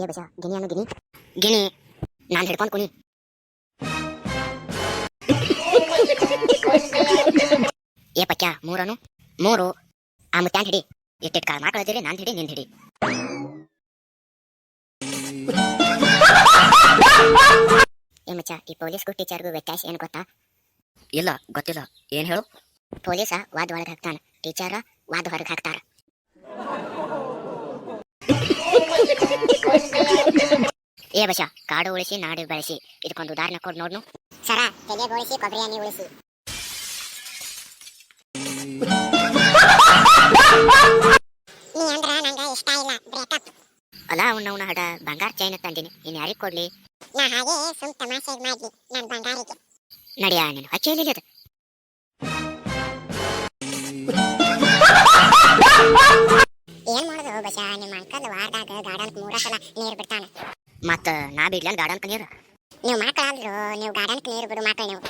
ಏ ಬಸ ಗಿನಿ ಅನ್ನು ಗಿನಿ ಗಿಣಿ ನಾನು ಹಿಡ್ಕೊಂಡು ಕುಣಿ. ಏ ಪಕ್ಯ ಮೂರನು? ಮೂರು. ಆ ಮುತ್ಯಾನ್ ಹಿಡಿ. ಇಟ್ಟಿಟ್ ಕಾಲ ಮಾಡ್ಕೊಳದಿರಿ ನಾನು ಹಿಡಿ ನಿನ್ ಹಿಡಿ. ಏ ಮಚ್ಚ ಈ ಪೊಲೀಸ್ಗೂ ಟೀಚರ್ಗೂ ವ್ಯತ್ಯಾಸ ಏನು ಗೊತ್ತಾ? ಇಲ್ಲ ಗೊತ್ತಿಲ್ಲ. ಏನ್ ಹೇಳು? ಪೊಲೀಸ ವಾದ ಒಳಗೆ ಹಾಕ್ತಾನ. ಟೀಚರ ವಾದ ಹೊರಗೆ ಹಾಕ್ತಾರ. ಏ ಬಶ ಕಾಡು ಉಳಿಸಿ ನಾಡು ಬೆಳೆಸಿ. ಇದಕ್ಕೊಂದು ಉದಾಹರಣೆ ಕೊಡ್ ನೋಡ್ನು. ಸರ ತಲೆ ಬೋಳಿಸಿ ಕೊಬ್ಬರಿ ಎಣ್ಣೆ ಉಳಿಸಿ. ನೀ ಅಂದ್ರ ನಂಗ ಇಷ್ಟ ಇಲ್ಲ ಬ್ರೇಕಪ್ ಅಲ್ಲ ಅವನ ಅವನ ಹಡ ಬಂಗಾರ ಚೈನ್ ತಂದಿನಿ. ಇನ್ ಯಾರಿಗೆ ಕೊಡ್ಲಿ? ನಾ ಹಾಗೆ ಸುಮ್ ತಮಾಷೆ ಮಾಡ್ಲಿ ನನ್ ಬಂಗಾರಿಗೆ. ನಡಿಯ ನೀನು. ಹಚ್ಚೇಲಿ ಅದು ಏನ್ ಮಾಡೋದು ಬಸ ನಿಮ್ಮ ಅಂಕಲ್ ವಾರದಾಗ ಗಾರ್ಡನ್ ಮೂರ ಸಲ ನೀರ್ ಬಿಡ್ತಾನ. ಮತ್ತ ನಾ ಬಿಡ್ಲನ್ ಗಾರ್ಡನ್ ನೀರು ನೀವು ಮಕ್ಕಳಾದ್ರು ನೀವು ಗಾರ್ಡನ್ ನೀರು ಬಿಡು ಮಕ್ಕಳು ನೀವು.